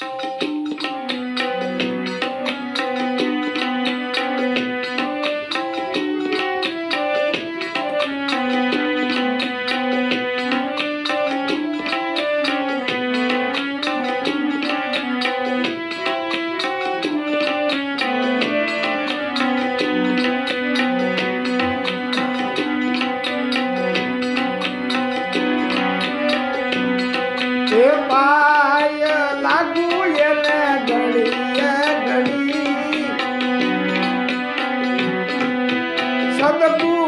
Música I'm Hanna Boo!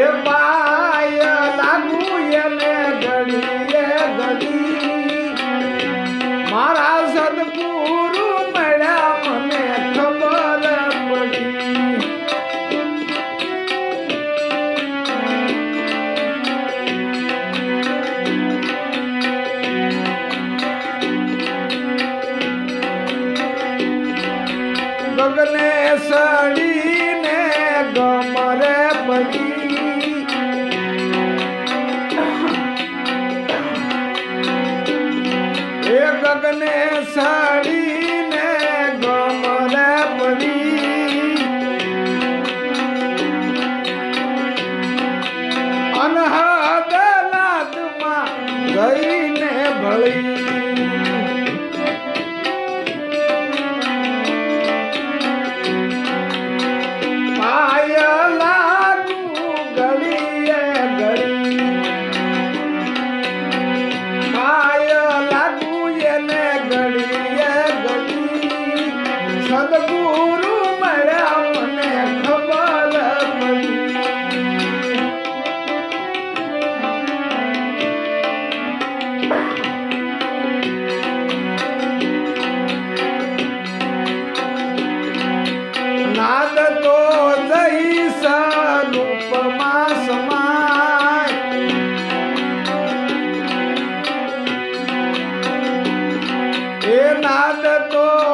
Eba! પગલે સડીને ગમરે પડી. એ ગગને સડીને ગમરે પડી. અનહદ લાદમાં ગઈને ભળી સદગુરુ મળ્યા મને ખબર નાદ તો જઈ સનુપમા સમાય એ નાદ તો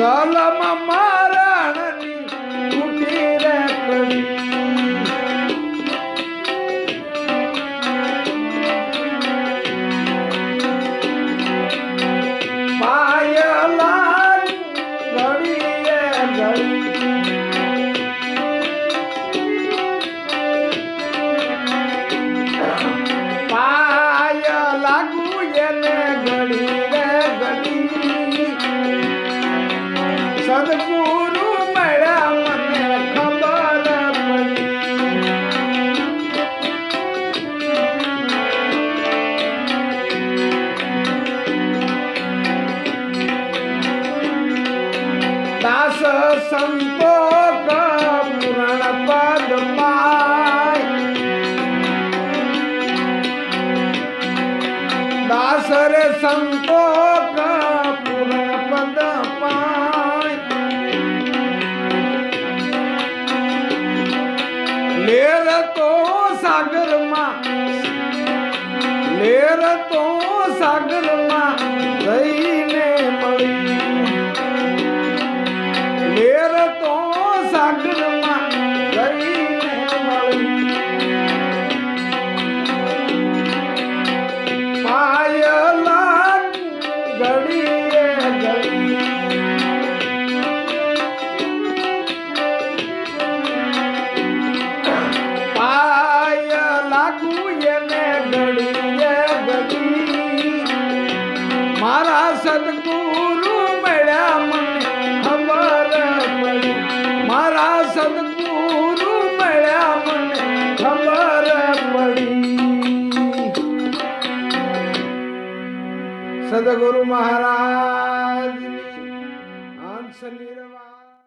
Chala mamá. phone Guru Maharaj.